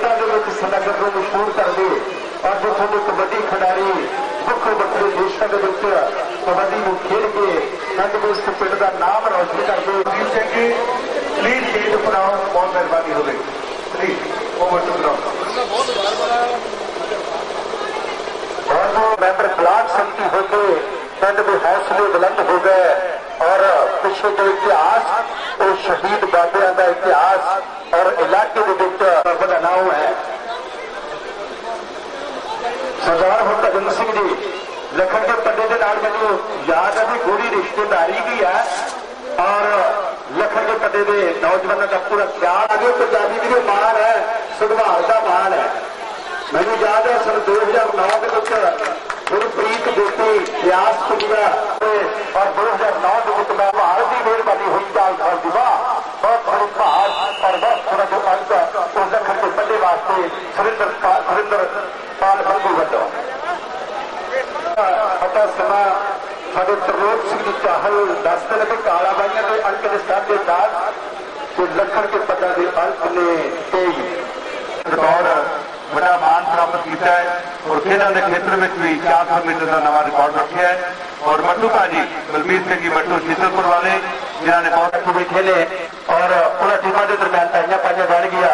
खेलों के संलग्न को मशहूर कर दे और जो थोड़े कबड्डी खिलाड़ी बखो बखरे देशों के तो कबड्डी को खेल के सब इस पिंड का नाम रोशन कर दो। प्लीज़ खेल बनाओ बहुत मेहरबानी होगी प्लीज़ ओवर टू बनाओ और मैंबर ब्लाक समिति होकर पिंड के हौसले बुलंद हो गए और पिछले जो इतिहास वो शहीद बाबिया का इतिहास और इलाके के विच बड़ा नाम है ਸਰਦਾਰ ਭਗਤ ਸਿੰਘ ਜੀ ਲਖਨ ਦੇ ਪੱਡੇ ਦੇ ਨਾਲ ਮੈਨੂੰ ਯਾਦ ਹੈ ਵੀ ਗੋੜੀ ਰਿਸ਼ਤੇਦਾਰੀ ਵੀ ਹੈ ਔਰ ਲਖਨ ਦੇ ਪੱਡੇ ਦੇ ਨੌਜਵਾਨਾਂ ਦਾ ਪੂਰਾ ਖਿਆਲ ਆ ਗਿਆ ਪੰਜਾਬੀ ਦੀ ਮਾਣ ਹੈ ਸੁਭਾਅ ਦਾ ਮਾਣ ਹੈ ਮੈਨੂੰ ਯਾਦ ਹੈ ਸਨ 2009 ਦੇ ਵਿੱਚ ਗੁਰਪ੍ਰੀਤ ਬੇਟੀ ਵਿਆਸ ਕੁੜੀਆ ਔਰ 2009 ਦੇ ਵਿੱਚ ਮੈਂ ਭਾਰਤ ਦੀ ਮਿਹਰਬਾਨੀ ਹੋਈ ਚਾਲ ਖਾਲ ਦੀ ਵਾਹ ਬਹੁਤ ਬੜੀ ਭਾਰ ਔਰ ਬਹੁਤ ਥੋੜਾ ਜੋ ਅੰਤ ਉਸ ਲਖਨ ਦੇ ਪੱਲੇ ਵਾਸਤੇ ਸੁਰਿੰਦਰ ਸੁਰਿੰਦਰ ਪਾਲ ਬੰਗੂ ਵੱਲੋਂ ਪਤਾ ਸਮਾਂ ਸਾਡੇ ਤਰਲੋਕ ਸਿੰਘ ਦੀ ਚਾਹਲ ਦੱਸਦੇ ਨੇ ਕਿ ਕਾਲਾ ਬਾਈਆਂ ਦੇ ਅੰਕ ਦੇ ਸਾਹਮਣੇ ਦਾਸ ਤੇ ਲੱਖਣ ਕੇ ਪੱਦਾ ਦੇ ਅੰਕ ਨੇ 23 ਰਿਕਾਰਡ ਵੱਡਾ ਮਾਣ ਪ੍ਰਾਪਤ ਕੀਤਾ ਹੈ ਔਰ ਖੇਡਾਂ ਦੇ ਖੇਤਰ ਵਿੱਚ ਵੀ 400 ਮੀਟਰ ਦਾ ਨਵਾਂ ਰਿਕਾਰਡ ਰੱਖਿਆ ਹੈ ਔਰ ਮੱਟੂ ਭਾਜੀ ਬਲਮੀਤ ਸਿੰਘ ਜੀ ਮੱਟੂ ਸ਼ੀਤਲਪੁਰ ਵਾਲੇ ਜਿਨ੍ਹਾਂ ਨੇ ਬਹੁਤ ਅੱਛੇ ਵੀ ਖੇਲੇ ਔਰ ਉਹਨਾਂ ਟੀਮਾਂ ਦੇ ਦਰਮਿਆਨ ਤਾਈਆਂ ਪਾਈਆਂ ਬਣ ਗਿਆ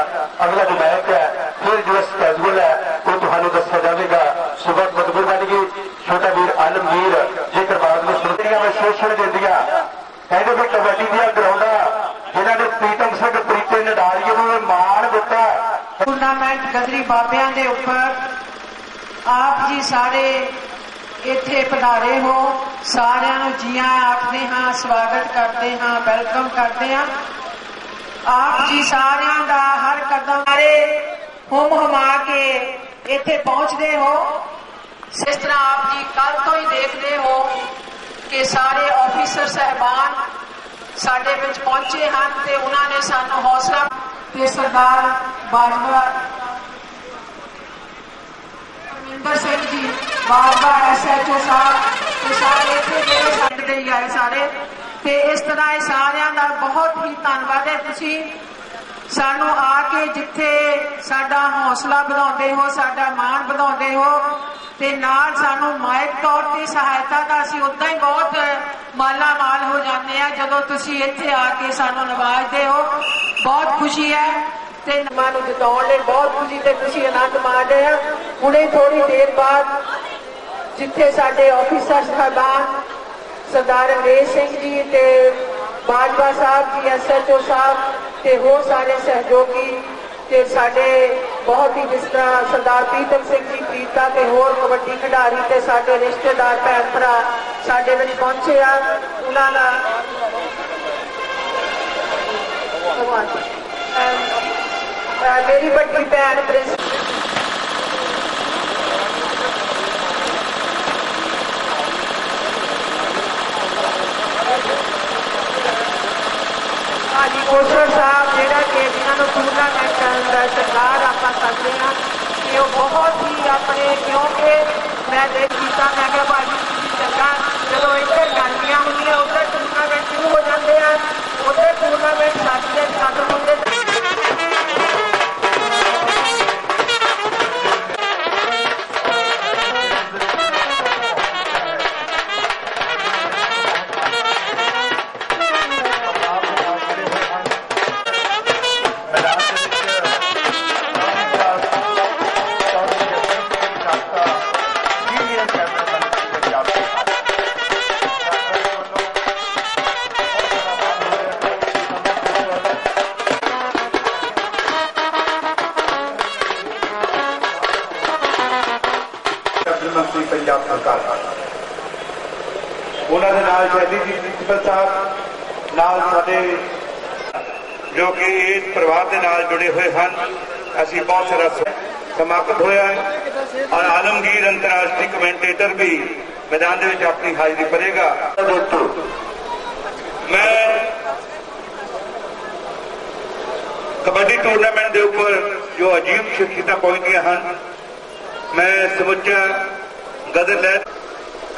ਅਗਲਾ ਜੋ ਮੈਚ ਹੈ ਫਿਰ ਜੋ ਸਕੈਜੂਲ ਹੈ ਉਹ ਤੁਹਾਨੂੰ ਦੱਸਿਆ ਜਾਵੇਗਾ ਸੁਬਹ ਮਦਬੂਰ ਬਣ ਗਈ ਛੋਟਾ ਵੀਰ ਆਲਮਗੀਰ ਜੇਕਰ ਬਾਦ ਨੂੰ ਸੁਣਦੀਆਂ ਵਿਸ਼ੇਸ਼ਣ ਦਿੰਦੀਆਂ ਕਹਿੰਦੇ ਵੀ ਕਬੱਡੀ ਦੀਆਂ ਗਰਾਊਂਡਾਂ ਜਿਨ੍ਹਾਂ ਨੇ ਪ੍ਰੀਤਮ ਸਿੰਘ ਪ੍ਰੀਤੇ ਨਡਾਲੀਏ ਨੂੰ ਮਾਣ ਦਿੱਤਾ ਟੂਰਨਾਮੈਂਟ ਗਦਰੀ ਬਾਬਿਆਂ ਦੇ ਉੱਪਰ ਆਪ ਜੀ ਸਾਰੇ ਇੱਥੇ ਪਧਾਰੇ ਹੋ ਸਾਰਿਆਂ ਨੂੰ ਜੀਆਂ ਆਖਦੇ ਹਾਂ, ਸਵਾਗਤ ਕਰਦੇ ਹਾਂ ਵੈਲਕਮ ਕਰਦੇ ਹਾਂ। ਆਪ ਜੀ ਸਾਰਿਆਂ ਦਾ ਹਰ ਕਦਮ ਸਾਰੇ ਹੁਮ ਹੁਮਾ ਕੇ ਇੱਥੇ ਪਹੁੰਚਦੇ ਹੋ। ਜਿਸ ਤਰ੍ਹਾਂ ਆਪ ਜੀ ਕੱਲ ਤੋਂ ਹੀ ਦੇਖਦੇ ਹੋ ਕਿ ਸਾਰੇ ਆਫੀਸਰ ਸਹਿਬਾਨ ਸਾਡੇ ਵਿੱਚ ਪਹੁੰਚੇ ਹਨ ਤੇ ਉਹਨਾਂ ਨੇ ਸਾਨੂੰ ਹੌਸਲਾ ਤੇ ਸਰਦਾਰ ਬਾਜਵਾ ਪਰਮਿੰਦਰ ਸਿੰਘ ਜੀ, ਬਾਜਵਾ ਐਸਐਚਓ ਸਾਹਿਬ ਤੇ ਇੱਥੇ ਜਿਹੜੇ ਸਾਡੇ ਦੇ ਹੀ ਆਏ ਸਾਰੇ। ਤੇ ਇਸ ਤਰ੍ਹਾਂ ਇਹ ਸਾਰਿਆਂ ਦਾ ਬਹੁਤ ਹੀ ਧੰਨਵਾਦ ਹੈ। ਤੁਸੀਂ ਸਾਨੂੰ ਆ ਕੇ ਜਿੱਥੇ ਸਾਡਾ ਹੌਸਲਾ ਵਧਾਉਂਦੇ ਹੋ, ਸਾਡਾ ਮਾਣ ਵਧਾਉਂਦੇ ਹੋ, ਤੇ ਨਾਲ ਸਾਨੂੰ ਮਾਇਕ ਤੌਰ ਤੇ ਸਹਾਇਤਾ ਦਾ ਅਸੀਂ ਉਦਾਂ ਹੀ ਬਹੁਤ ਮਾਲਾ ਮਾਲ ਹੋ ਜਾਂਦੇ ਆ, ਜਦੋਂ ਤੁਸੀਂ ਇੱਥੇ ਆ ਕੇ ਸਾਨੂੰ ਨਵਾਜਦੇ ਹੋ। ਬਹੁਤ ਖੁਸ਼ੀ ਹੈ ਤੇ ਨਮਾਂ ਨੂੰ ਜਿਤਾਉਣ ਲਈ ਬਹੁਤ ਖੁਸ਼ੀ ਤੇ ਖੁਸ਼ੀ ਆਨੰਦ ਮਾਣ ਰਹੇ ਆ। ਹੁਣੇ ਥੋੜੀ ਦੇਰ ਬਾਅਦ ਜਿੱਥੇ ਸਾਡੇ ਆਫੀਸਰ ਸਾਹਿਬਾਨ ਸਰਦਾਰ ਅੰਗਰੇਜ਼ ਸਿੰਘ ਜੀ ਤੇ ਬਾਜਵਾ ਸਾਹਿਬ ਜੀ ਐਸਐਚਓ ਸਾਹਿਬ ਤੇ ਹੋਰ ਸਾਰੇ ਸਹਿਯੋਗੀ ਤੇ ਸਾਡੇ ਬਹੁਤ ਹੀ ਜਿਸ ਤਰ੍ਹਾਂ ਸਰਦਾਰ ਪ੍ਰੀਤਮ ਸਿੰਘ ਜੀ, ਪ੍ਰੀਤਾ ਤੇ ਹੋਰ ਕਬੱਡੀ ਖਿਡਾਰੀ ਤੇ ਸਾਡੇ ਰਿਸ਼ਤੇਦਾਰ ਭੈਣ ਭਰਾ ਸਾਡੇ ਵਿੱਚ ਪਹੁੰਚੇ ਆ। ਉਹਨਾਂ ਦਾ ਮੇਰੀ ਵੱਡੀ ਭੈਣ ਪ੍ਰਿੰਸ ਭਾਜੀ ਕੋਸ਼ਰ ਸਾਹਿਬ, ਜਿਹੜਾ ਕਿ ਇਹਨਾਂ ਨੂੰ ਟੂਰਨਾਮੈਂਟ ਦਾ ਸਰਦਾਰ ਆਪਾਂ ਕਰਦੇ ਹਾਂ ਕਿ ਉਹ ਬਹੁਤ ਹੀ ਆਪਣੇ, ਕਿਉਂਕਿ ਮੈਂ ਦੇਖ ਕੀਤਾ, ਮੈਂ ਕਿਹਾ ਭਾਜੀ ਚੰਗਾ ਜਦੋਂ ਇੱਧਰ ਗਾਂਧੀਆਂ ਹੁੰਦੀਆਂ, ਉੱਧਰ ਟੂਰਨਾਮੈਂਟ ਸ਼ੁਰੂ ਹੋ ਜਾਂਦੇ ਆ, ਉੱਧਰ ਟੂਰਨਾਮੈਂਟ ਸਾਡੇ ਖਤਮ ਹੁੰਦੇ ਸਮਾਪਤ ਹੋਇਆ ਹੈ। ਔਰ ਆਲਮਗੀਰ ਅੰਤਰਰਾਸ਼ਟਰੀ ਕਮੈਂਟੇਟਰ ਵੀ ਮੈਦਾਨ ਦੇ ਵਿੱਚ ਆਪਣੀ ਹਾਜ਼ਰੀ ਭਰੇਗਾ। ਮੈਂ ਕਬੱਡੀ ਟੂਰਨਾਮੈਂਟ ਦੇ ਉੱਪਰ ਜੋ ਅਜੀਬ ਸ਼ਖਸੀਅਤਾਂ ਪਹੁੰਚੀਆਂ ਹਨ ਮੈਂ ਸਮੁੱਚਾ ਗਦਰ ਲੈ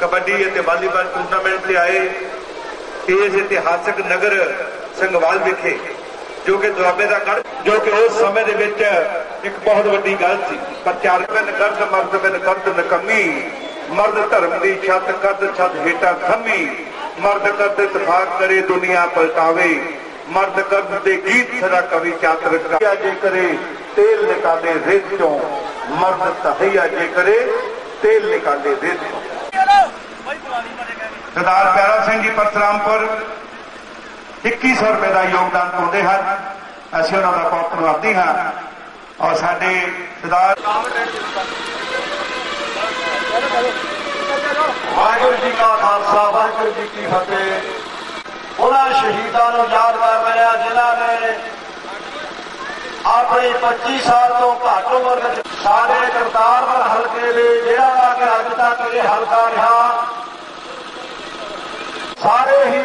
ਕਬੱਡੀ ਅਤੇ ਵਾਲੀਬਾਲ ਟੂਰਨਾਮੈਂਟ ਤੇ ਆਏ ਇਸ ਇਤਿਹਾਸਕ ਨਗਰ ਸੰਗਵਾਲ ਵਿਖੇ। ਜੋ ਕਿ ਦੁਆਬੇ ਦਾ ਗੜ ਜੋ ਕਿ ਉਸ ਸਮੇਂ ਦੇ ਵਿੱਚ ਇੱਕ ਬਹੁਤ ਵੱਡੀ ਗੱਲ ਸੀ। ਪਰ ਚਾਰ ਬਿਨ ਗਰਦ ਮਰਦ ਬਿਨ ਗਰਦ ਨਕਮੀ ਮਰਦ ਧਰਮ ਦੀ ਛੱਤ ਕੱਦ ਛੱਤ ਹੇਠਾਂ ਖੰਮੀ। ਮਰਦ ਕਰਦ ਇਤਫਾਕ ਕਰੇ ਦੁਨੀਆ ਪਲਟਾਵੇ। ਮਰਦ ਕਰਦ ਦੇ ਗੀਤ ਸਦਾ ਕਵੀ ਚਾਤਰ ਕਰਿਆ ਜੇ ਕਰੇ ਤੇਲ ਨਿਕਾਲੇ ਰਿੱਧ ਚੋਂ। ਮਰਦ ਤਹਈਆ ਜੇ ਕਰੇ ਤੇਲ ਨਿਕਾਲੇ ਰਿੱਧ ਚੋਂ। ਸਰਦਾਰ ਪਿਆਰਾ ਸਿੰਘ ਜੀ ਪਰਸਰਾਮਪੁਰ। 2100 ਰੁਪਏ ਦਾ ਯੋਗਦਾਨ ਪਾਉਂਦੇ ਹਨ। ਅਸੀਂ ਉਹਨਾਂ ਦਾ ਬਹੁਤ ਧੰਨਵਾਦੀ ਹਾਂ। ਔਰ ਸਾਡੇ ਸਰਦਾਰ ਵਾਹਿਗੁਰੂ ਜੀ ਕਾ ਖਾਲਸਾ, ਵਾਹਿਗੁਰੂ ਜੀ ਕੀ ਫਤਿਹ। ਉਹਨਾਂ ਸ਼ਹੀਦਾਂ ਨੂੰ ਯਾਦ ਕਰ ਰਹੇ ਹਾਂ ਜਿਨ੍ਹਾਂ ਨੇ ਆਪਣੀ 25 ਸਾਲ ਤੋਂ ਘੱਟ ਉਮਰ ਵਿੱਚ ਸਾਡੇ ਕਰਤਾਰਪੁਰ ਹਲਕੇ ਦੇ ਜਿਹੜਾ ਕਿ ਅੱਜ ਤੱਕ ਇਹ ਹਲਕਾ ਰਿਹਾ। ਸਾਰੇ ਹੀ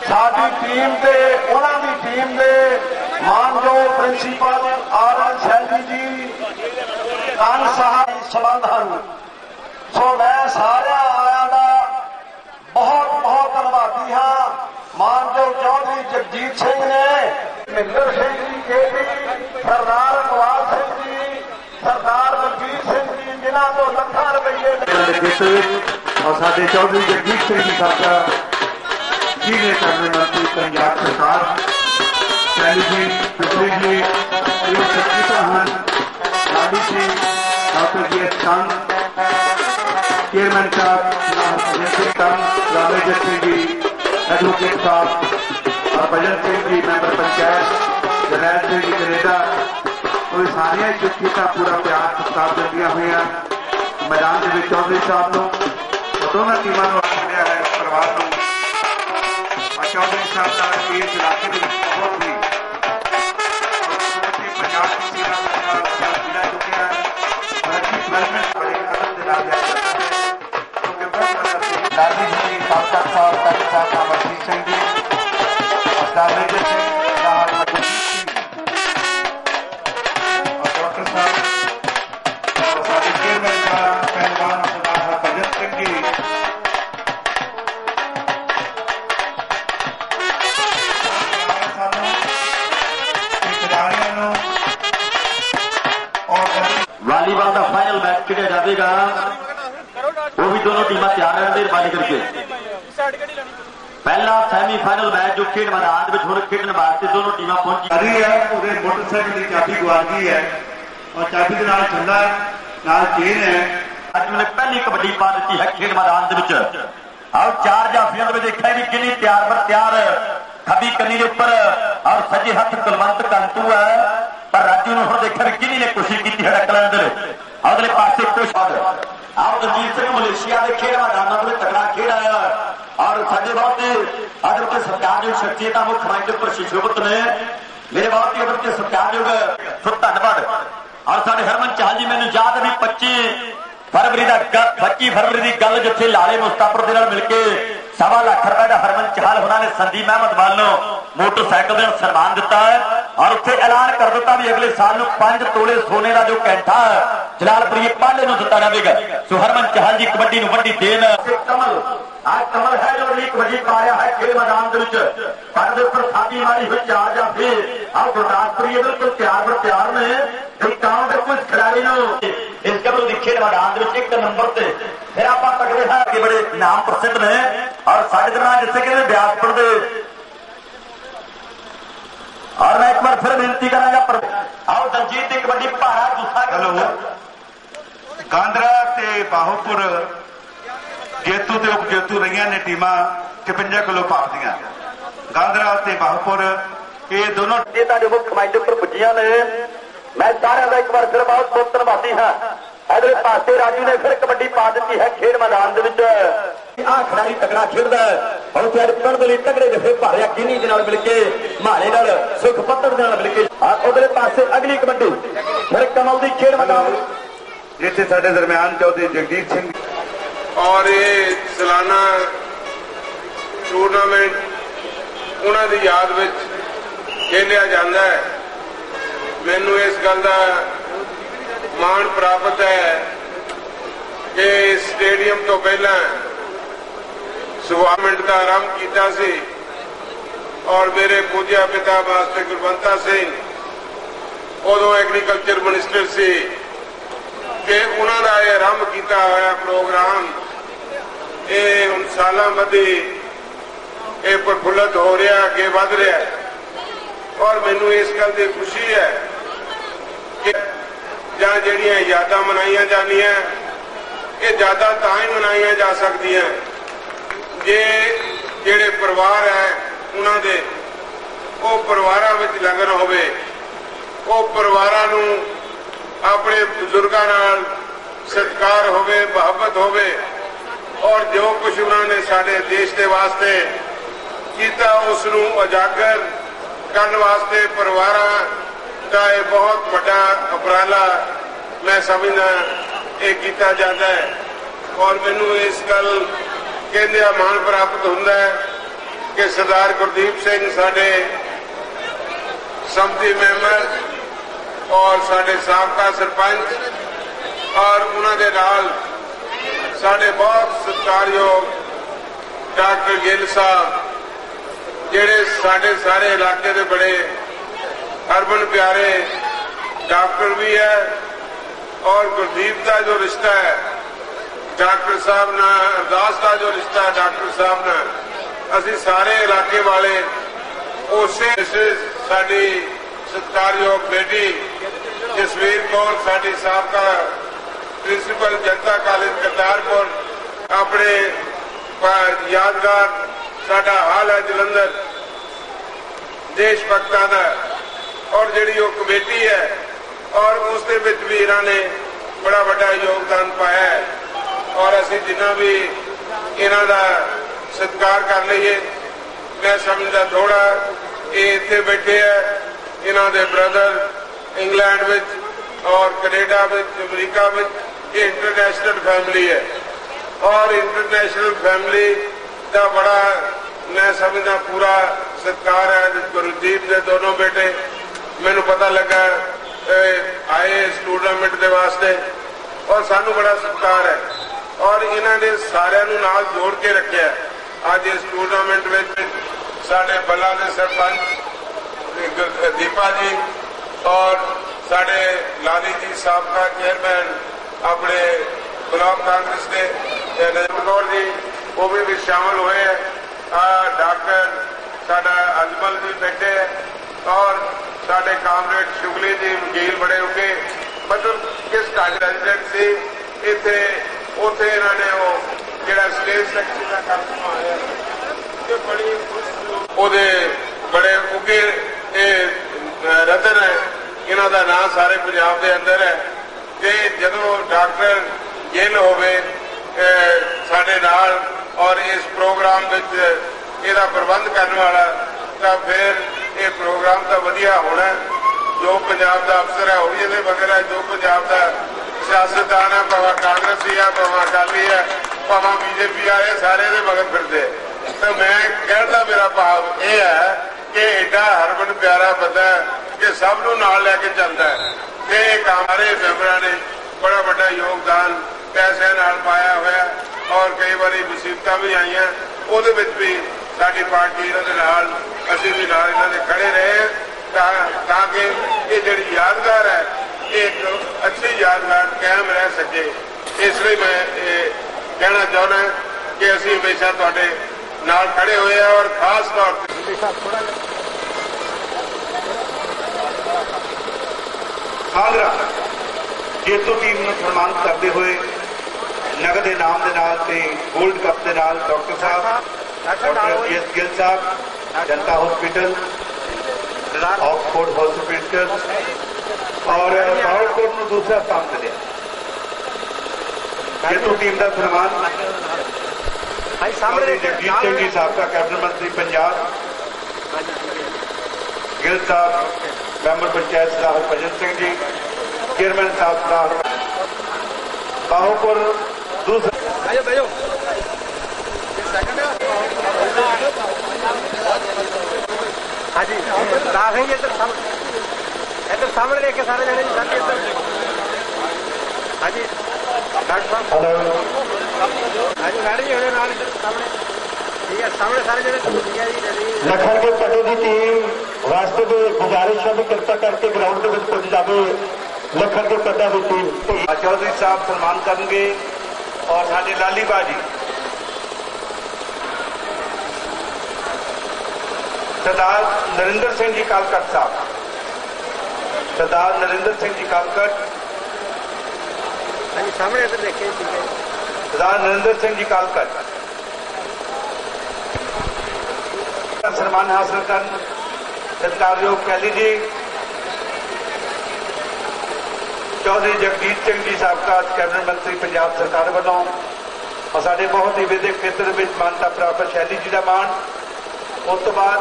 ਸਾਡੀ ਟੀਮ ਦੇ, ਉਹਨਾਂ ਦੀ ਟੀਮ ਦੇ ਮਾਨਯੋਗ ਪ੍ਰਿੰਸੀਪਲ ਆਰ ਐਨ ਸੈਂਡੀ ਜੀ ਕਾਨ ਸਾਹਿਬ ਸੰਬੰਧ ਹਨ। ਸੋ ਮੈਂ ਸਾਰਿਆਂ ਆਇਆਂ ਦਾ ਬਹੁਤ ਬਹੁਤ ਧੰਨਵਾਦੀ ਹਾਂ। ਮਾਨਯੋਗ ਚੌਧਰੀ ਜਗਜੀਤ ਸਿੰਘ ਨੇ, ਮਹਿੰਦਰ ਸਿੰਘ ਜੀ ਕੇਪੀ ਸਰਦਾਰ ਅਕਵਾਲ ਸਿੰਘ ਜੀ, ਸਰਦਾਰ ਬਲਬੀਰ ਸਿੰਘ ਜੀ, ਜਿਨ੍ਹਾਂ ਤੋਂ ਲੱਖਾਂ ਰੁਪਏ ਸਾਡੇ ਚੌਧਰੀ ਜਗਜੀਤ ਸਿੰਘ ਜੀ ਸਾਡਾ ਜੀ ਨੇ ਕਰਨੇ ਮੰਤਰੀ ਪੰਜਾਬ ਸਰਕਾਰ ਸ਼ੈਲੀ ਜੀ ਪਿਛਲੇ ਜੀ ਇਹ ਸੱਚੀ ਹਨ ਲਾਡੀ ਜੀ ਡਾਕਟਰ ਜੀ ਐਸ ਚੰਦ ਚੇਅਰਮੈਨ ਸਾਹਿਬ ਜੈਸੇ ਕੰਮ ਰਾਮੇ ਜੱਸੀ ਜੀ ਐਡਵੋਕੇਟ ਸਾਹਿਬ ਔਰ ਭਜਨ ਸਿੰਘ ਜੀ ਮੈਂਬਰ ਪੰਚਾਇਤ ਜਰਨੈਲ ਸਿੰਘ ਜੀ ਕੈਨੇਡਾ ਉਹ ਸਾਰੀਆਂ ਚੁੱਕੀ ਦਾ ਪੂਰਾ ਪਿਆਰ ਸਤਿਕਾਰ ਦਿੰਦੀਆਂ ਹੋਈਆਂ ਮੈਦਾਨ ਦੇ ਵਿੱਚ ਚੌਧਰੀ ਸਾਹਿਬ ਨੂੰ ਆ ਚੌਧਰੀ ਸਾਹਿਬ ਦਾ ਇਸ ਖੇਡ ਮੈਦਾਨ ਦੇ ਵਿੱਚ ਹੁਣ ਖੇਡਣ ਵਾਸਤੇ ਦੋਨੋਂ ਟੀਮਾਂ ਪਹੁੰਚੀ ਅਰੀ ਹੈ ਉਹਦੇ ਮੋਟਰਸਾਈਕਲ ਦੀ ਚਾਬੀ ਗਈ ਹੈ ਔਰ ਚਾਬੀ ਦੇ ਨਾਲ ਝੰਡਾ ਨਾਲ ਚੇਨ ਹੈ। ਅੱਜ ਉਹਨੇ ਪਹਿਲੀ ਕਬੱਡੀ ਪਾ ਦਿੱਤੀ ਹੈ ਖੇਡ ਮੈਦਾਨ ਦੇ ਵਿੱਚ। ਆਓ ਚਾਰ ਜਾਫੀਆਂ ਦੇ ਵਿੱਚ ਦੇਖਿਆ ਵੀ ਕਿੰਨੀ ਤਿਆਰ ਬਰ ਤਿਆਰ ਖੱਬੀ ਕੰਨੀ ਦੇ ਉੱਪਰ। ਔਰ ਸੱਜੇ ਹੱਥ ਕੁਲਵੰਤ ਕੰਤੂ ਹੈ। ਪਰ ਰਾਜੂ ਨੂੰ ਹੁਣ ਦੇਖਿਆ ਵੀ ਕਿੰਨੀ ਨੇ ਕੋਸ਼ਿਸ਼ ਕੀਤੀ ਹੈ ਡੱਕਣ ਦੇ ਅਗਲੇ ਪਾਸੇ ਕੁਛ ਆਓ ਦਲਜੀਤ ਸਿੰਘ ਮਲੇਸ਼ੀਆ ਦੇ ਖੇਡ ਮੈਦਾਨਾਂ ਦੇ ਤਕੜਾ ਖੇਡ ਆਇਆ। ਔਰ ਸਾਡੇ ਬਹੁਤ ਅੱਜ ਉੱਤੇ ਸਰਕਾਰਯੋਗ ਸ਼ਖਸੀਅਤਾਂ ਮੁੱਖ ਮੰਚ ਉੱਪਰ ਸ਼ਿਸ਼ੋਭਤ ਨੇ ਮੇਰੇ ਬਹੁਤ ਹੀ ਅਦਰ ਤੇ ਸਰਕਾਰਯੋਗ ਸੋ ਧੰਨਵਾਦ। ਔਰ ਸਾਡੇ ਹਰਮਨ ਚਾਹਲ ਜੀ, ਮੈਨੂੰ ਯਾਦ ਵੀ 25 ਫਰਵਰੀ ਦਾ ਗ- 25 ਫਰਵਰੀ ਦੀ ਗੱਲ ਜਿੱਥੇ ਲਾਲੇ ਮੁਸਤਾਫਰ ਦੇ ਨਾਲ ਮਿਲ ਕੇ ਸਵਾ ਲੱਖ ਰੁਪਏ ਦਾ ਹਰਮਨ ਚਾਹਲ ਉਹਨਾਂ ਨੇ ਸੰਦੀਪ ਅਹਿਮਦ ਵੱਲ ਨੂੰ। ਮੋਟਰਸਾਈਕਲ ਦੇ ਸਨਮਾਨ ਦਿੱਤਾ ਹੈ ਔਰ ਉੱਥੇ ਐਲਾਨ ਕਰ ਦਿੱਤਾ ਵੀ ਅਗਲੇ ਸਾਲ ਨੂੰ 5 ਤੋਲੇ ਸੋਨੇ ਦਾ ਜੋ ਕੈਂਠਾ ਜਲਾਲਪੁਰੀ ਪਾਲੇ ਨੂੰ ਦਿੱਤਾ ਜਾਵੇਗਾ। ਸੋ ਹਰਮਨ ਚਾਹਲ ਜੀ ਕਬੱਡੀ ਨੂੰ ਵੱਡੀ ਦੇਣ। ਕਮਲ ਆ ਕਮਲ ਹੈ ਜੋ ਅਗਲੀ ਕਬੱਡੀ ਪਾਇਆ ਹੈ ਖੇਡ ਮੈਦਾਨ ਦੇ ਵਿੱਚ। ਪੱਟ ਦੇ ਉੱਪਰ ਥਾਪੀ ਮਾਰੀ ਹੋਈ ਚਾਰ ਜਾਂ ਫੇਰ। ਆਹ ਗੁਰਦਾਸਪੁਰੀ ਬਿਲਕੁਲ ਤਿਆਰ ਬਰ ਤਿਆਰ ਨੇ। ਇੱਕ ਕਾਉਂ ਦੇ ਕੁਝ ਖਿਡਾਰੀ ਨੂੰ। ਇਸ ਕਬਰ ਦੀ ਖੇਡ ਮੈਦਾਨ ਦੇ ਵਿੱਚ ਇੱਕ ਨੰਬਰ ਤੇ ਫਿਰ ਆਪਾਂ ਤੱਕਦੇ ਹਾਂ ਕਿ ਬੜੇ ਨਾਮ ਪ੍ਰਸਿੱਧ ਨੇ। ਔਰ ਸਾਡੇ ਦਰਮਿਆਨ ਜਿੱਥੇ ਕਹਿੰਦੇ ਬਿਆਸਪੁਰ ਦੇ। ਔਰ ਮੈਂ ਇੱਕ ਵਾਰ ਫਿਰ ਬੇਨਤੀ ਕਰਾਂਗਾ ਪਰ ਆਓ ਦਲਜੀਤ ਦੀ ਕਬੱਡੀ ਭਾਰਾ ਗੁੱਸਾ ਹੈਲੋ। ਗਾਂਦਰਾ ਤੇ ਬਾਹੋਪੁਰ ਜੇਤੂ ਤੇ ਉਪ ਜੇਤੂ ਰਹੀਆਂ ਨੇ ਟੀਮਾਂ 56 ਕਿਲੋ ਭਾਰ ਦੀਆਂ। ਗਾਂਦਰਾ ਤੇ ਬਾਹੋਪੁਰ ਇਹ ਦੋਨੋਂ ਇਹ ਤੁਹਾਡੇ ਮੁੱਖ ਮਾਈਂਡ ਉੱਪਰ ਪੁੱਜੀਆਂ ਨੇ। ਮੈਂ ਸਾਰਿਆਂ ਦਾ ਇੱਕ ਵਾਰ ਫਿਰ ਬਹੁਤ ਬਹੁਤ ਧੰਨਵਾਦੀ ਹਾਂ। ਅਗਲੇ ਪਾਸੇ ਰਾਜੂ ਨੇ ਫਿਰ ਕਬੱਡੀ ਪਾ ਦਿੱਤੀ ਹੈ ਖੇਡ ਮੈਦਾਨ ਦੇ ਵਿੱਚ। ਆਹ ਖਿਡਾਰੀ ਤਕੜਾ ਖੇਡਦਾ ਹੈ। ਹੁਣ ਤੇ ਪਿੰਡ ਦੇ ਲਈ ਤਗੜੇ ਜਫੇ ਭਾਰਿਆ ਕਿੰਨੀ ਦੇ ਨਾਲ ਮਿਲ ਕੇ ਮਾਲੇ ਨਾਲ ਸੁਖ ਪੱਤਰ ਦੇ ਨਾਲ ਮਿਲ ਕੇ। ਆਹ ਉਧਰਲੇ ਪਾਸੇ ਅਗਲੀ ਕਬੱਡੀ ਫਿਰ ਕਮਲ ਦੀ ਖੇਡ ਮੈਦਾਨ। ਜਿੱਥੇ ਸਾਡੇ ਦਰਮਿਆਨ ਚੌਧਰੀ ਜਗਦੀਪ ਸਿੰਘ। ਔਰ ਇਹ ਸਾਲਾਨਾ ਟੂਰਨਾਮੈਂਟ ਉਹਨਾਂ ਦੀ ਯਾਦ ਵਿੱਚ ਖੇਡਿਆ ਜਾਂਦਾ ਹੈ। ਮੈਨੂੰ ਇਸ ਗੱਲ ਦਾ ਮਾਣ ਪ੍ਰਾਪਤ ਹੈ ਕਿ ਸਟੇਡੀਅਮ ਤੋਂ ਪਹਿਲਾਂ ਸੁਭਾਮਿੰਟ ਦਾ ਆਰੰਭ ਕੀਤਾ ਸੀ ਔਰ ਮੇਰੇ ਪੂਜਿਆ ਪਿਤਾ ਮਾਸਟਰ ਗੁਰਵੰਤਾ ਸਿੰਘ, ਉਦੋਂ ਐਗਰੀਕਲਚਰ ਮਿਨਿਸਟਰ ਸੀ ਕਿ ਉਹਨਾਂ ਦਾ ਇਹ ਆਰੰਭ ਕੀਤਾ ਹੋਇਆ ਪ੍ਰੋਗਰਾਮ, ਇਹ ਹੁਣ ਸਾਲਾਂ ਬੱਧੀ ਇਹ ਪ੍ਰਫੁੱਲਤ ਹੋ ਰਿਹਾ, ਅੱਗੇ ਵਧ ਰਿਹਾ ਔਰ ਮੈਨੂੰ ਇਸ ਗੱਲ ਦੀ ਖੁਸ਼ੀ ਹੈ ਕਿ ਜਾਂ ਜਿਹੜੀਆਂ ਯਾਦਾਂ ਮਨਾਈਆਂ ਜਾਂਦੀਆਂ, ਇਹ ਯਾਦਾਂ ਤਾਂ ਹੀ ਮਨਾਈਆਂ ਜਾ ਸਕਦੀਆਂ। ਜੇ ਜਿਹੜੇ ਪਰਿਵਾਰ ਹੈ, ਉਹਨਾਂ ਦੇ, ਉਹ ਪਰਿਵਾਰਾਂ ਵਿੱਚ ਲਗਨ ਹੋਵੇ, ਉਹ ਪਰਿਵਾਰਾਂ ਨੂੰ ਆਪਣੇ ਬਜ਼ੁਰਗਾਂ ਨਾਲ ਸਤਿਕਾਰ ਹੋਵੇ, ਮੁਹੱਬਤ ਹੋਵੇ, ਔਰ ਜੋ ਕੁਝ ਉਹਨਾਂ ਨੇ ਸਾਡੇ ਦੇਸ਼ ਦੇ ਵਾਸਤੇ ਕੀਤਾ, ਉਸ ਨੂੰ ਉਜਾਗਰ ਕਰਨ ਵਾਸਤੇ ਪਰਿਵਾਰਾਂ ਦਾ ਇਹ ਬਹੁਤ ਵੱਡਾ ਉਪਰਾਲਾ ਮੈਂ ਸਮਝਦਾ ਇਹ ਕੀਤਾ ਜਾਂਦਾ ਹੈ। ਔਰ ਮੈਨੂੰ ਇਸ ਗੱਲ ਕਹਿੰਦੇ ਆ ਮਾਣ ਪ੍ਰਾਪਤ ਹੁੰਦਾ ਹੈ ਕਿ ਸਰਦਾਰ ਗੁਰਦੀਪ ਸਿੰਘ ਸਾਡੇ ਸੰਮਤੀ ਮੈਂਬਰ ਔਰ ਸਾਡੇ ਸਾਬਕਾ ਸਰਪੰਚ ਔਰ ਉਹਨਾਂ ਦੇ ਨਾਲ ਸਾਡੇ ਬਹੁਤ ਸਤਿਕਾਰਯੋਗ ਡਾਕਟਰ ਗਿੱਲ ਸਾਹਿਬ, ਜਿਹੜੇ ਸਾਡੇ ਸਾਰੇ ਇਲਾਕੇ ਦੇ ਬੜੇ ਅਰਬਨ ਪਿਆਰੇ ਡਾਕਟਰ ਵੀ ਹੈ ਔਰ ਗੁਰਦੀਪ ਦਾ ਜੋ ਰਿਸ਼ਤਾ ਹੈ ਡਾਕਟਰ ਸਾਹਿਬ ਨਾਲ ਅਰਦਾਸ ਦਾ ਜੋ ਰਿਸ਼ਤਾ ਹੈ ਡਾਕਟਰ ਸਾਹਿਬ ਨਾਲ ਅਸੀਂ ਸਾਰੇ ਇਲਾਕੇ ਵਾਲੇ ਉਸੇ ਇਸੇ ਸਾਡੀ ਸਤਿਕਾਰਯੋਗ ਬੇਟੀ ਜਸਵੀਰ ਕੌਰ ਸਾਡੀ ਸਾਬਕਾ ਪ੍ਰਿੰਸੀਪਲ ਜਨਤਾ ਕਾਲਜ ਕਰਤਾਰਪੁਰ ਆਪਣੇ ਪ- ਯਾਦਗਾਰ ਸਾਡਾ ਹਾਲ ਹੈ ਜਲੰਧਰ ਦੇਸ਼ ਭਗਤਾਂ ਦਾ ਔਰ ਜਿਹੜੀ ਉਹ ਕਮੇਟੀ ਹੈ, ਔਰ ਉਸ ਦੇ ਵਿੱਚ ਵੀ ਇਹਨਾਂ ਨੇ ਬੜਾ ਵੱਡਾ ਯੋਗਦਾਨ ਪਾਇਆ ਹੈ। ਔਰ ਅਸੀਂ ਜਿੰਨਾ ਵੀ ਇਹਨਾਂ ਦਾ ਸਤਿਕਾਰ ਕਰ ਲਈਏ, ਮੈਂ ਸਮਝਦਾ ਥੋੜਾ ਇਹ ਇੱਥੇ ਬੈਠੇ ਹੈ, ਇਹਨਾਂ ਦੇ ਬ੍ਰਦਰ ਇੰਗਲੈਂਡ ਵਿੱਚ ਔਰ ਕੈਨੇਡਾ ਵਿੱਚ, ਅਮਰੀਕਾ ਵਿੱਚ, ਇਹ ਇੰਟਰਨੈਸ਼ਨਲ ਫੈਮਿਲੀ ਹੈ। ਔਰ ਇੰਟਰਨੈਸ਼ਨਲ ਫੈਮਿਲੀ ਦਾ ਬੜਾ, ਮੈਂ ਸਮਝਦਾ ਪੂਰਾ ਸਤਿਕਾਰ ਹੈ ਗੁਰਦੀਪ ਦੇ ਦੋਨੋਂ ਬੇਟੇ। ਮੈਨੂੰ ਪਤਾ ਲੱਗਾ ਆਏ ਇਸ ਟੂਰਨਾਮੈਂਟ ਦੇ ਵਾਸਤੇ ਔਰ ਸਾਨੂੰ ਬੜਾ ਸਤਿਕਾਰ ਹੈ ਔਰ ਇਹਨਾਂ ਨੇ ਸਾਰਿਆਂ ਨੂੰ ਨਾਲ ਜੋੜ ਕੇ ਰੱਖਿਆ। ਅੱਜ ਇਸ ਟੂਰਨਾਮੈਂਟ ਵਿੱਚ ਸਾਡੇ ਬੱਲਾ ਦੇ ਸਰਪੰਚ ਦੀਪਾ ਜੀ ਔਰ ਸਾਡੇ ਲਾਲੀ ਜੀ ਸਾਬਕਾ ਚੇਅਰਮੈਨ ਆਪਣੇ ਬਲਾਕ ਕਾਂਗਰਸ ਦੇ, ਤੇ ਨਜਮ ਕੌਰ ਜੀ, ਉਹ ਵੀ ਵਿੱਚ ਸ਼ਾਮਲ ਹੋਏ ਆ। ਡਾਕਟਰ ਸਾਡਾ ਅਜਮਲ ਜੀ ਬੈਠੇ ਹੈ ਔਰ ਸਾਡੇ ਕਾਮਰੇਡ ਸ਼ੁਗਲੀ ਜੀ ਵਕੀਲ ਬੜੇ ਹੋ ਮਤਲਬ ਕਿਸ ਕਾਜ ਰੈਜ਼ੀਡੈਂਟ ਸੀ, ਇੱਥੇ, ਉੱਥੇ ਇਹਨਾਂ ਨੇ ਉਹ ਜਿਹੜਾ ਸਟੇਜ ਸੈਕਟਰੀ ਦਾ ਕੰਮ ਸੰਭਾਲਿਆ। ਤੇ ਬੜੀ ਉਹਦੇ ਬੜੇ ਉੱਗੇ ਇਹ ਰਤਨ ਹੈ। ਇਹਨਾਂ ਦਾ ਨਾਂ ਸਾਰੇ ਪੰਜਾਬ ਦੇ ਅੰਦਰ ਹੈ। ਤੇ ਜਦੋਂ ਡਾਕਟਰ ਗਿੱਲ ਹੋਵੇ ਸਾਡੇ ਨਾਲ ਔਰ ਇਸ ਪ੍ਰੋਗਰਾਮ ਵਿੱਚ ਇਹਦਾ ਪ੍ਰਬੰਧ ਕਰਨ ਵਾਲਾ, ਤਾਂ ਫਿਰ ਇਹ ਪ੍ਰੋਗਰਾਮ ਤਾਂ ਵਧੀਆ ਹੋਣਾ ਜੋ ਪੰਜਾਬ ਦਾ ਅਫਸਰ ਹੈ, ਉਹ ਵੀ ਇਹਦੇ ਮਗਰ ਹੈ। ਜੋ ਪੰਜਾਬ ਦਾ ਸਿਆਸਤਦਾਨ ਹੈ, ਭਾਵੇਂ ਕਾਂਗਰਸੀ ਹੈ, ਭਾਵੇਂ ਅਕਾਲੀ ਹੈ, ਭਾਵੇਂ ਬੀਜੇਪੀ ਆ ਇਹ ਸਾਰੇ ਇਹਦੇ ਮਗਰ ਫਿਰਦੇ ਤਾਂ ਮੈਂ ਕਹਿਣ ਦਾ ਮੇਰਾ ਭਾਵ ਇਹ ਹੈ ਕਿ ਐਡਾ ਹਰਮਨ ਪਿਆਰਾ ਬੰਦਾ ਕਿ ਸਭ ਨੂੰ ਨਾਲ ਲੈ ਕੇ ਚੱਲਦਾ ਹੈ। ਤੇ ਇਹ ਕਾਮਰੇ ਮੈਂਬਰਾਂ ਨੇ ਬੜਾ ਵੱਡਾ ਯੋਗਦਾਨ ਪੈਸਿਆਂ ਨਾਲ ਪਾਇਆ ਹੋਇਆ ਔਰ ਕਈ ਵਾਰੀ ਮੁਸੀਬਤਾਂ ਵੀ ਆਈਆਂ। ਉਹਦੇ ਵਿੱਚ ਵੀ ਸਾਡੀ ਪਾਰਟੀ ਇਹਨਾਂ ਦੇ ਨਾਲ, ਅਸੀਂ ਵੀ ਨਾਲ ਇਹਨਾਂ ਦੇ ਖੜੇ ਰਹੇ ਤਾਂ ਕਿ ਇਹ ਜਿਹੜੀ ਯਾਦਗਾਰ ਹੈ, ਇਹ ਇੱਕ ਅੱਛੀ ਯਾਦਗਾਰ ਕਾਇਮ ਰਹਿ ਸਕੇ। ਇਸ ਲਈ ਮੈਂ ਇਹ ਕਹਿਣਾ ਚਾਹੁੰਦਾ ਕਿ ਅਸੀਂ ਹਮੇਸ਼ਾ ਤੁਹਾਡੇ ਨਾਲ ਖੜੇ ਹੋਏ ਆ ਔਰ ਖਾਸ ਤੌਰ ਤੇ ਸਾਗਰਾ ਜੇਤੂ ਟੀਮ ਨੂੰ ਸਨਮਾਨਿਤ ਕਰਦੇ ਹੋਏ ਨਗਦ ਇਨਾਮ ਦੇ ਨਾਲ ਤੇ 골ਡ ਕੱਪ ਦੇ ਨਾਲ ਡਾਕਟਰ ਸਾਹਿਬ ਡਾਕਟਰ ਐਸ ਗਿੱਲ ਸਾਹਿਬ ਜਨਤਾ ਹਸਪੀਟਲ ਆਕਸਫੋਰਡ ਹਸਪੀਟਲ ਔਰ ਪਾਵਰਕੋਟ ਨੂੰ ਦੂਸਰਾ ਸਥਾਨ ਮਿਲਿਆ ਜੇਤੂ ਟੀਮ ਦਾ ਸਨਮਾਨ ਭਾਈ ਚੌਧਰੀ ਸਾਹਮਣੇ ਜਗਜੀਤ ਸਿੰਘ ਜੀ ਸਾਬਕਾ ਕੈਬਨਿਟ ਮੰਤਰੀ ਪੰਜਾਬ ਗਿੱਲ ਸਾਹਿਬ ਮੈਂਬਰ ਪੰਚਾਇਤ ਸਰਦਾਰ ਭਜਨ ਸਿੰਘ ਜੀ ਚੇਅਰਮੈਨ ਸਾਹਿਬ ਸਰਦਾਰ ਬਾਹੂਪੁਰ ਦੂਸਰਾ ਬੈਜੋ ਬੈਜੋ ਹਾਂਜੀ ਦਾਸ ਸਿੰਘ ਜੀ ਇੱਧਰ ਸਾਹਮਣੇ ਇੱਧਰ ਸਾਹਮਣੇ ਦੇਖ ਕੇ ਸਾਰੇ ਜਣੇ ਜੀ ਸਾਰੇ ਇੱਧਰ ਹਾਂਜੀ ਡਾਕਟਰ ਸਾਹਿਬ ਹੈਲੋ ਹਾਂਜੀ ਮੈਡਮ ਜੀ ਹੁਣੇ ਨਾਲ ਇੱਧਰ ਸਾਹਮਣੇ ਠੀਕ ਹੈ ਸਾਹਮਣੇ ਸਾਰੇ ਜਣੇ ਠੀਕ ਹੈ ਜੀ ready। ਲਖਨਗੇ ਪੱਟੇ ਦੀ ਟੀਮ ਵਾਸਤੇ ਦੇ ਗੁਜ਼ਾਰਿਸ਼ ਹੈ ਵੀ ਕਿਰਪਾ ਕਰਕੇ ਗਰਾਊਂਡ ਦੇ ਵਿੱਚ ਪੁੱਜ ਜਾਵੇ ਲੱਖਣ ਕੇ ਪੱਦਾ ਦੀ ਟੀਮ ਚੌਧਰੀ ਸਾਹਿਬ ਸਨਮਾਨ ਕਰਨਗੇ ਔਰ ਸਾਡੇ ਲਾਲੀ ਬਾਜੀ ਸਰਦਾਰ ਨਰਿੰਦਰ ਸਿੰਘ ਜੀ ਕਾਲਕਟ ਸਾਹਿਬ। ਸਰਦਾਰ ਨਰਿੰਦਰ ਸਿੰਘ ਜੀ ਕਾਲਕਟ। ਹਾਂਜੀ ਸਾਹਮਣੇ ਇੱਧਰ ਦੇਖੇ ਠੀਕ ਹੈ। ਸਰਦਾਰ ਨਰਿੰਦਰ ਸਿੰਘ ਜੀ ਕਾਲਕਟ। ਸਨਮਾਨ ਹਾਸਲ ਕਰਨ ਸਤਿਕਾਰਯੋਗ ਕੈਲੀ ਜੀ। ਚੌਧਰੀ ਜਗਜੀਤ ਸਿੰਘ ਜੀ ਸਾਬਕਾ ਕੈਬਨਿਟ ਮੰਤਰੀ ਪੰਜਾਬ ਸਰਕਾਰ ਵੱਲੋਂ ਔਰ ਸਾਡੇ ਬਹੁਤ ਹੀ ਵਿਦਿਅਕ ਖੇਤਰ ਵਿੱਚ ਮਾਨਤਾ ਪ੍ਰਾਪਤ ਸ਼ੈਲੀ ਜੀ ਦਾ ਮਾਣ। ਉਸ ਤੋਂ ਬਾਅਦ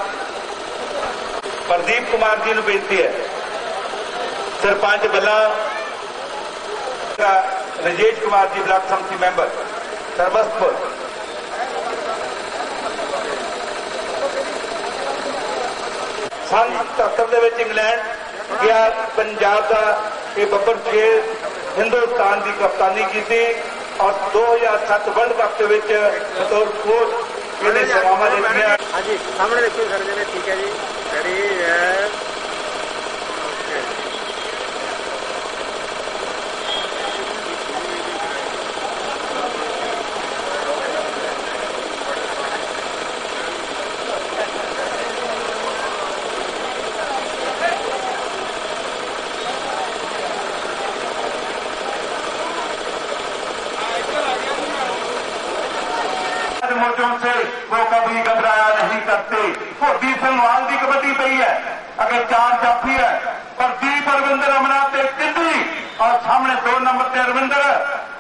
ਪ੍ਰਦੀਪ ਕੁਮਾਰ ਜੀ ਨੂੰ ਬੇਨਤੀ ਹੈ। ਸਰਪੰਚ ਬੱਲਾ ਰਜੇਸ਼ ਕੁਮਾਰ ਜੀ ਬਲਾਕ ਸੰਮਤੀ ਮੈਂਬਰ ਸਰਬਸਤਪੁਰ ਸੰਨ 77 ਦੇ ਵਿੱਚ ਇੰਗਲੈਂਡ ਗਿਆ, ਪੰਜਾਬ ਦਾ ਇਹ ਬੱਬਰ ਸ਼ੇਰ ਹਿੰਦੁਸਤਾਨ ਦੀ ਕਪਤਾਨੀ ਕੀਤੀ ਔਰ 2007 ਵਰਲਡ ਕੱਪ ਦੇ ਵਿੱਚ ਬਤੌਰ ਕੋਚ ਇਹਨੇ ਸੇਵਾਵਾਂ ਦਿੱਤੀਆਂ ਹਾਂਜੀ, ਸਾਹਮਣੇ ਦੇਖੋ ਸਾਰੇ ਜਣੇ ਠੀਕ ਹੈ ਜੀ। ਰੈਡੀ ਹੈ वो कभी घबराया नहीं करते घोड़ी संगवाल की कबड्डी पई है अगर चार जाफी है प्रदीप अरविंदर अमरात ते किंदी और सामने दो नंबर ते अरविंदर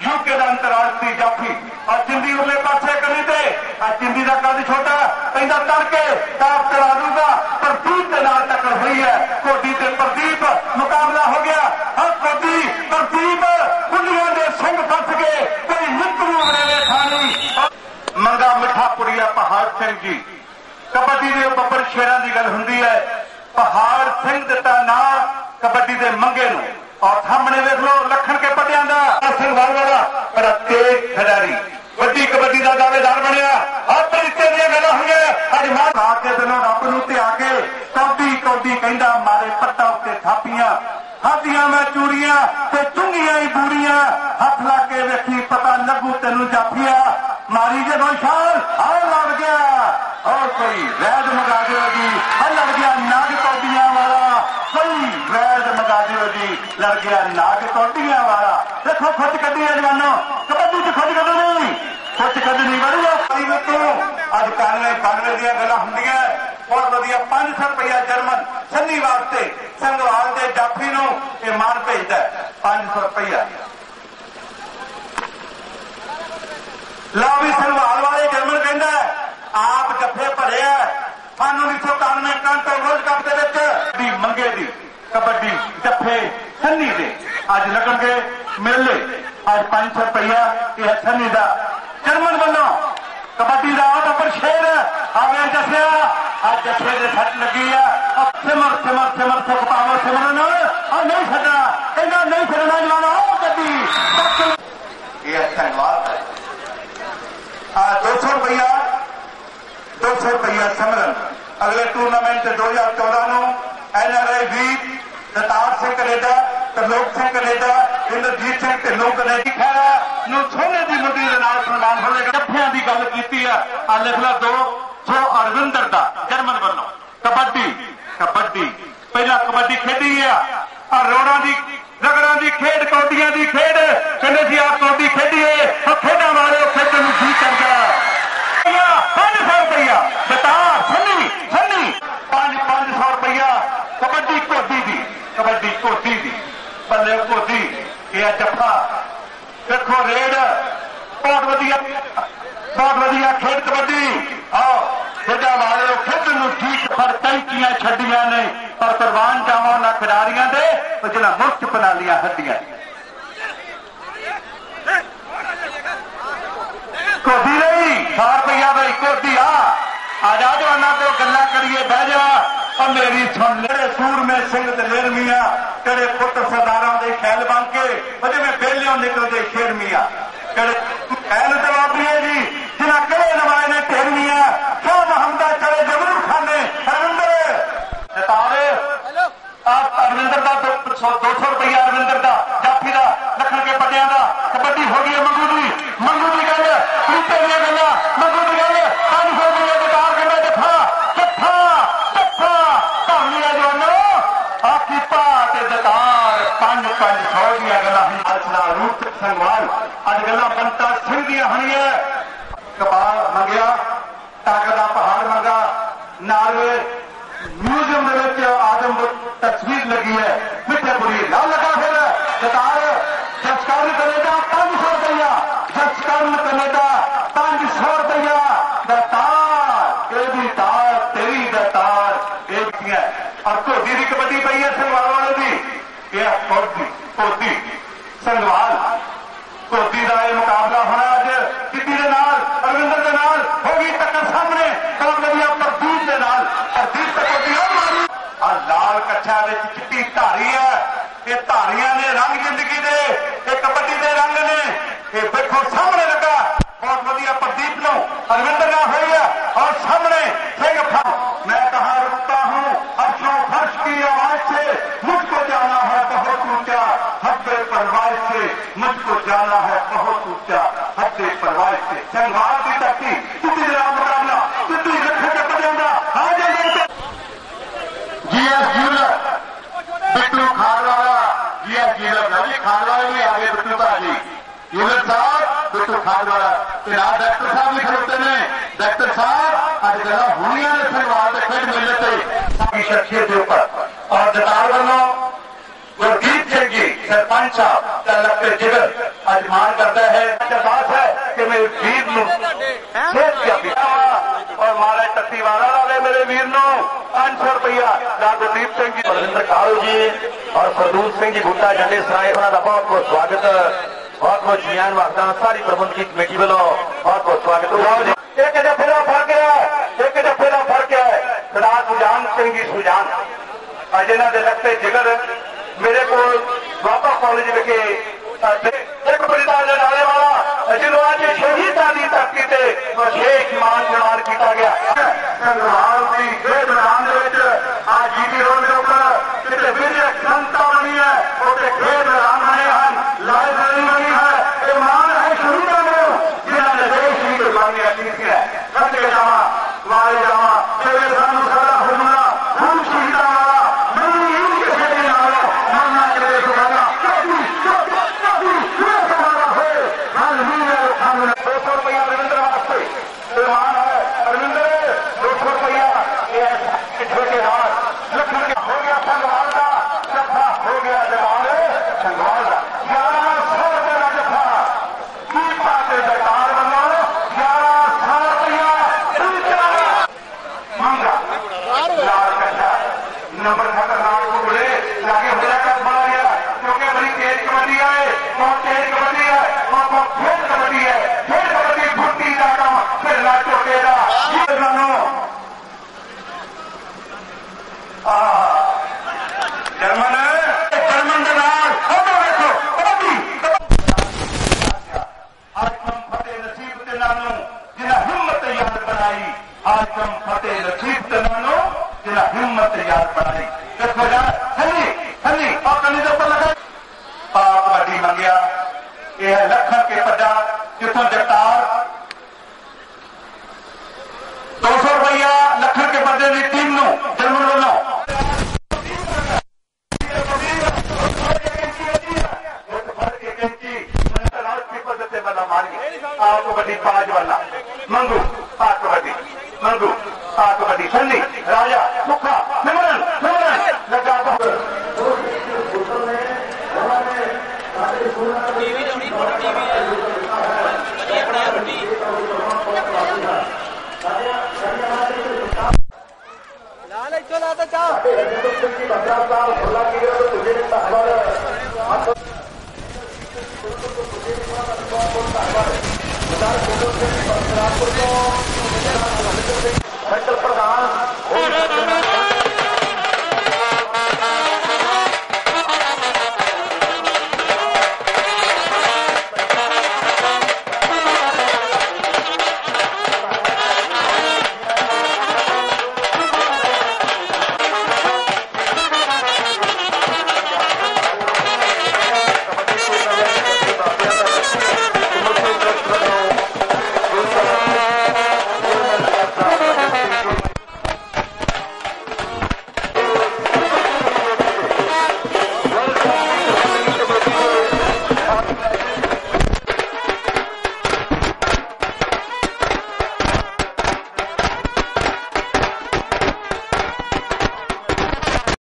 यूके का अंतरराष्ट्रीय जाफी और चिंदी उरले पासे करी ते आ चिंदी का कद छोटा पैदा तड़के काप चला दूंगा प्रदीप के नाल टक्कर हुई है घोड़ी ते प्रदीप मुकाबला हो गया और घोड़ी प्रदीप कुंडिया के संग फस गए ਮੰਗਾ ਮਿੱਠਾਪੁਰੀਆ ਪਹਾੜ ਸਿੰਘ ਜੀ। ਕਬੱਡੀ ਦੇ ਬੱਬਰ ਸ਼ੇਰਾਂ ਦੀ ਗੱਲ ਹੁੰਦੀ ਹੈ। ਪਹਾੜ ਸਿੰਘ ਦਿੱਤਾ ਨਾਂ ਕਬੱਡੀ ਦੇ ਮੰਗੇ ਨੂੰ। ਔਰ ਸਾਹਮਣੇ ਵੇਖ ਲਓ, ਲੱਖਣ ਕੇ ਪੱਟਿਆਂ ਦਾ। ਸਿੰਘ ਵਾਲਾ ਬੜਾ ਤੇਜ਼ ਖਿਡਾਰੀ। ਵੱਡੀ ਕਬੱਡੀ ਦਾ ਦਾਅਵੇਦਾਰ ਬਣਿਆ। ਆਹ ਤਰੀਕੇ ਦੀਆਂ ਗੱਲਾਂ ਹੋਈਆਂ ਅੱਜ ਮਾਂ ਆ ਕੇ ਦਿਨੋਂ ਰੱਬ ਨੂੰ ਧਿਆ ਕੇ ਕੌਡੀ ਕੌਡੀ ਕਹਿੰਦਾ, ਮਾਰੇ ਪੱਟਾ ਉੱਤੇ ਥਾਪੀਆਂ। ਹਾਦੀਆਂ ਮੈਂ ਚੂੜੀਆਂ ਤੇ ਚੁੰਗੀਆਂ ਹੀ ਬੂੜੀਆਂ। ਹੱਥ ਲਾ ਕੇ ਵੇਖੀ, ਪਤਾ ਲੱਗੂ ਤੈਨੂੰ ਜਾਫੀਆ। ਮਾਰੀ ਜਦੋਂ ਛਾਲ ਆ ਲੜ ਗਿਆ। ਔਰ ਕੋਈ ਵੈਦ ਮਗਾ ਦਿਓ ਜੀ। ਆ ਲੜ ਗਿਆ ਨਾਗ ਕੌਡੀਆਂ ਵਾਲਾ। ਕੋਈ ਵੈਦ ਮਗਾ ਦਿਓ ਜੀ। ਲੜ ਗਿਆ ਨਾਗ ਕੌਡੀਆਂ ਵਾਲਾ। ਦੇਖੋ ਖੁੱਚ ਕੱਢੀ ਹੈ ਜਵਾਨੋ। ਕਬੱਡੀ ਚ ਖੁੱਚ ਕੱਢੋ ਨਹੀਂ ਖੁੱਚ ਕੱਢਣੀ ਬੜੀ ਪਾਈ ਵਿੱਚ ਅੱਜ 91 92 ਦੀਆਂ ਗੱਲਾਂ ਹੁੰਦੀਆਂ। ਬਹੁਤ ਵਧੀਆ 500 ਰੁਪਇਆ ਜਰਮਨ ਸੰਨੀ ਵਾਸਤੇ ਸੰਗਵਾਲ ਦੇ ਜਾਫੀ ਨੂੰ ਇਹ ਮਾਨ ਭੇਜਦਾ 500 ਰੁਪਇਆ ਲਓ ਵੀ ਸੰਭਾਲ ਵਾਲੇ ਜਰਮਨ ਕਹਿੰਦਾ ਆਪ ਜੱਫੇ ਭਰਿਆ ਸਾਨੂੰ 1991 ਕਾਂਟੋ ਵਰਲਡ ਕੱਪ ਦੇ ਵਿੱਚ ਦੀ ਮੰਗੇ ਦੀ, ਕਬੱਡੀ ਜੱਫੇ ਸੰਨੀ ਦੇ। ਅੱਜ ਲੱਗਣਗੇ ਮੇਲੇ, ਅੱਜ 500 ਰੁਪਇਆ ਇਹ ਸੰਨੀ ਦਾ। ਜਰਮਨ ਵੱਲੋਂ ਕਬੱਡੀ ਦਾ ਆਟ ਉੱਪਰ ਸ਼ੇਰ ਆਵੇ ਜੱਸਿਆ, ਅੱਜ ਜੱਫੇ ਦੇ ਸੱਟ ਲੱਗੀ ਆ। ਆ ਸਿਮਰ ਸਿਮਰ ਸਿਮਰ, ਸੁਖ ਪਾਵੋ ਸਿਮਰਨ ਆ ਨਹੀਂ ਛੱਡਣਾ ਇਹਨਾਂ ਨਹੀਂ ਛੱਡਣਾ ਜਵਾਨਾ, ਉਹ ਗੱਡੀ। ਇਹ ਧੰਨਵਾਦ। ਆ 200 ਰੁਪਇਆ 200 ਰੁਪਇਆ ਸਮਰਨ ਅਗਲੇ ਟੂਰਨਾਮੈਂਟ 2014 ਨੂੰ ਐਨਆਰਆਈ ਵੀਰ Datar Singh Canada Tarlok Singh Canada, Inderjit Singh Dhillon Canada Khaira ਨੂੰ ਸੋਨੇ ਦੀ ਮੁੰਦੀ ਦੇ ਨਾਲ ਸਨਮਾਨ ਹੋਵੇਗਾ ਜੱਫਿਆਂ ਦੀ ਗੱਲ ਕੀਤੀ ਆ। ਆ ਲਿਖ ਲਾ ਦੋ ਸੋ ਅਰਵਿੰਦਰ ਦਾ ਜਰਮਨ ਵੱਲੋਂ। ਕਬੱਡੀ ਕਬੱਡੀ। ਪਹਿਲਾਂ ਕਬੱਡੀ ਖੇਡੀ ਆ। ਆ ਰੋੜਾਂ ਦੀ, ਰਗੜਾਂ ਦੀ ਖੇਡ, ਕੌਡੀਆਂ ਦੀ ਖੇਡ। ਬੈਲ ਬਣ ਕੇ ਅਜੇ ਮੈਂ ਬੇਲਿਆਂ ਨਿਕਲਦੇ ਫੇਰਮੀਆਂ ਕਿਹੜੇ ਐਲ ਜਵਾਬੀਏ ਜੀ ਜਿਨ੍ਹਾਂ ਕਲੇ ਨਵਾਏ ਨੇ ਫੇਰਮੀਆਂ ਸ਼ਾਹ ਮਹਮਦਾ ਚਲੇ ਜਬਰੂ ਖਾਨੇ ਅਰਵਿੰਦਰ ਜਤਾਰੇ ਆਪ ਅਰਵਿੰਦਰ ਦਾ 200 ਰੁਪਇਆ ਅਰਵਿੰਦਰ ਦਾ ਜਾਫੀ ਦਾ ਲੱਖਣ ਕੇ ਪੱਟਿਆਂ ਦਾ। ਕਬੱਡੀ ਹੋ ਗਈ ਮੰਗੂ। ਦਤਾਰ 5 500 ਦੀਆਂ ਗੱਲਾਂ ਅਸਲਾ ਰੂਪ ਸੰਗਵਾਲ ਅੱਜ ਗੱਲਾਂ ਬੰਤਾ ਸਿੰਘ ਦੀਆਂ ਹਣੀਆਂ ਕਪਾਲ ਮੰਗਿਆ ਤਾਕਤ ਦਾ ਪਹਾੜ ਮੰਗਾ ਨਾਲੇ ਮਿਊਜ਼ੀਅਮ ਦੇ ਵਿੱਚ ਆਦਮ ਦੀ ਤਸਵੀਰ ਲੱਗੀ ਹੈ ਮਿੱਠੇਪੁਰੀ ਲਾ ਲਗਾ ਫਿਰ ਕਤਾਰ ਜਸਕਰਨ ਕੈਨੇਡਾ 500 ਰੁਪਇਆ ਜਸਕਰਨ ਕੈਨੇਡਾ 500 ਰੁਪਇਆ ਦਾ ਤਾਰ ਇਹਦੀ ਤਾਰ ਤੇਰੀ ਦਾ ਤਾਰ ਇਹ ਕੀ ਹੈ ਔਰ ਧੋਦੀ ਦੀ ਕਬੱਡੀ ਪਈ ਹੈ ਸੰਗਵਾਲ ਵਾਲੇ ਦੀ ਇਹ ਧੋਦੀ ਧੋਦੀ ਸੰਗਵਾਲ ਧੋਤੀ ਦਾ ਇਹ ਮੁਕਾਬਲਾ ਹੋਣਾ ਅੱਜ ਕਿੱਤੀ ਦੇ ਨਾਲ, ਅਰਵਿੰਦਰ ਦੇ ਨਾਲ, ਹੋ ਗਈ ਟੱਕਰ ਸਾਹਮਣੇ ਬਹੁਤ ਵਧੀਆ ਪ੍ਰਦੀਪ ਦੇ ਨਾਲ, ਪ੍ਰਦੀਪ ਤੇ ਉਹ ਮਾਰੀ। ਆ ਲਾਲ ਕੱਛਾ ਵਿੱਚ ਚਿੱਟੀ ਧਾਰੀ ਹੈ, ਇਹ ਧਾਰੀਆਂ ਨੇ ਰੰਗ ਜ਼ਿੰਦਗੀ ਦੇ, ਇਹ ਕਬੱਡੀ ਦੇ ਰੰਗ ਨੇ। ਇਹ ਵੇਖੋ, ਸਾਹਮਣੇ ਲੱਗਾ, ਬਹੁਤ ਵਧੀਆ ਪ੍ਰਦੀਪ ਨੂੰ, ਅਰਵਿੰਦਰ ਨਾਲ ਹੋਈ ਹੈ, ਔਰ ਸਾਹਮਣੇ ਸਿੰਘ ਮੈਂ मैं परवाह से मुझको जाना है, बहुत ऊँचा। हटे परवाह से। संघार की तकती तुझे जनाब बनाना तुझे रखे का बजाना आ जाए GS jeweller Bittu Kharwala. GS jeweller Ravi Kharwala भी आगे बिट्टू का जी। ज्वेलर साहब, बिट्टू खारवाला। फिर आप डॉक्टर साहब भी खड़ोते हैं। डॉक्टर साहब अज गल होनी संघार के खंड मेले से शख्सियत के ऊपर। और जताल वालों ਸਰਪੰਚ ਸਾਹਿਬ ਦਾ ਲੱਕੜ ਜਿਗਰ ਅੱਜ ਮਾਨ ਕਰਦਾ ਹੈ ਅਰਦਾਸ ਹੈ ਕਿ ਮੇਰੇ ਵੀਰ ਨੂੰ ਸਿਹਤ ਦੀ ਔਰ ਮਾਰੇ ਟੱਟੀ ਵਾਲਾ ਵਾਲੇ ਮੇਰੇ ਵੀਰ ਨੂੰ 500 ਰੁਪਇਆ ਦਾ ਗੁਰਦੀਪ ਸਿੰਘ ਜੀ ਬਲਵਿੰਦਰ ਕਾਲੂ ਜੀ ਔਰ ਸਰਦੂਲ ਸਿੰਘ ਜੀ ਬੁੱਟਾ ਜੰਡੇ ਸਰਾਏ ਉਹਨਾਂ ਦਾ ਬਹੁਤ ਬਹੁਤ ਸਵਾਗਤ ਬਹੁਤ ਬਹੁਤ ਜੀ ਆਇਆਂ ਵਕਤਾਂ ਸਾਰੀ ਪ੍ਰਬੰਧਕੀ ਕਮੇਟੀ ਵੱਲੋਂ ਬਹੁਤ ਬਹੁਤ ਸਵਾਗਤ ਹੈ ਇੱਕ ਜੱਫੇ ਦਾ ਫ਼ਰਕ ਹੈ ਇੱਕ ਜੱਫੇ ਦਾ ਫ਼ਰਕ ਹੈ ਸਰਦਾਰ ਸੁਜਾਨ ਸਿੰਘ ਜੀ ਸੁਜਾਨ ਅੱਜ ਇਹਨਾਂ ਦੇ ਲੱਤੇ ਜਿਗਰ ਮੇਰੇ ਕੋਲ ਬਾਬਾ ਕਾਲਜ ਵਿਖੇ ਇੱਕ ਬਲਿਦਾਨ ਦੇ ਨਾਲੇ ਵਾਲਾ, ਜਿਹਨੂੰ ਅੱਜ ਸ਼ਹੀਦਾਂ ਦੀ ਧਰਤੀ ਤੇ ਵਿਸ਼ੇਸ਼ ਮਾਨ ਸਨਮਾਨ ਕੀਤਾ ਗਿਆ। ਸੰਗਰਾਮ ਦੀ ਖੇਡ ਮੈਦਾਨ ਦੇ ਵਿੱਚ ਆ ਜੀਟੀ ਰੋਡ ਦੇ ਉੱਪਰ ਕਿਤੇ ਵੀਰ ਸੰਤਾ ਬਣੀ ਹੈ ਉੱਥੇ ਖੇਡ ਮੈਦਾਨ